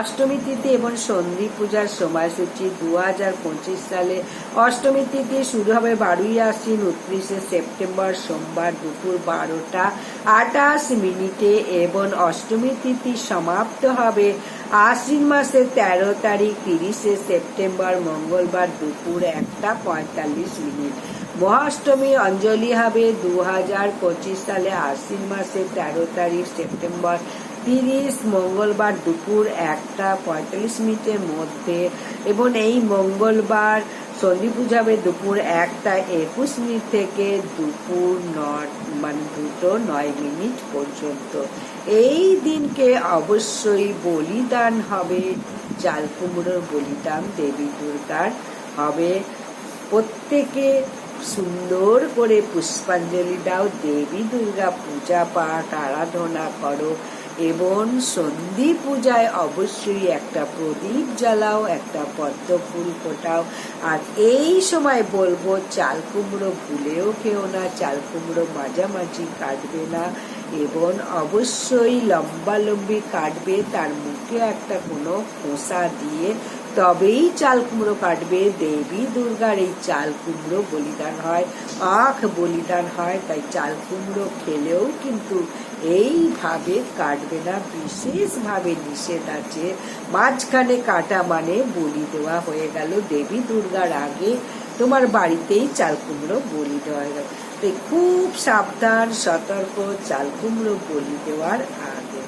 অষ্টমী তিথি এবং সন্ধি পূজার সময়সূচি দু হাজার পঁচিশ সালে। অষ্টমী তিথি শুরু হবে বারোই আশ্বিন, উনত্রিশে সেপ্টেম্বর সোমবার দুপুর বারোটা আটাশ মিনিটে এবং অষ্টমী তিথি সমাপ্ত হবে আশ্বিন মাসের তেরো তারিখ, তিরিশে সেপ্টেম্বর মঙ্গলবার দুপুর একটা পঁয়তাল্লিশ মিনিট। মহাষ্টমী অঞ্জলি হবে দু হাজার পঁচিশ সালে আশ্বিন মাসের তেরো তারিখ, সেপ্টেম্বর তিরিশ, মঙ্গলবার দুপুর একটা পঁয়তাল্লিশ মিনিটের মধ্যে এবং এই মঙ্গলবার সন্ধি পূজা হবে দুপুর একটা একুশ মিনিট থেকে দুপুর নয় মানে দুটো নয় মিনিট পর্যন্ত। এই দিনকে অবশ্যই বলিদান হবে। চাল কুমড়োর বলিদান দেবী দুর্গার হবে। প্রত্যেকে সুন্দর করে পুষ্পাঞ্জলি দাও। দেবী দুর্গা পূজা পাঠ, আরাধনা করো। এবং সন্ধি পূজায় অবশ্যই একটা প্রদীপ জ্বালাও, একটা পদ্ম ফুল ফোটাও। আর এই সময় বলব, চাল কুমড়ো ভুলেও খেও না, চাল কুমড়ো মাঝামাঝি কাটবে না। এবং অবশ্যই লম্বা লম্বি কাটবে, তার মুখে একটা কোনো খোসা দিয়ে। তবেই চাল কুমড়ো কাটবে। দেবী দুর্গার এই চাল কুমড়ো বলিদান হয়। আখ বলিদান হয়, তাই চাল কুমড়ো খেলেও কিন্তু এইভাবে কাটবে না। বিশেষভাবে নিষেধ আছে। মাঝখানে কাটা মানে বলি দেওয়া হয়ে গেল। দেবী দুর্গার আগে তোমার বাড়িতেই চাল কুমড়ো বলি দেওয়া গেল তাই খুব সাবধান, সতর্ক, চাল কুমড়ো বলি দেওয়ার আগে।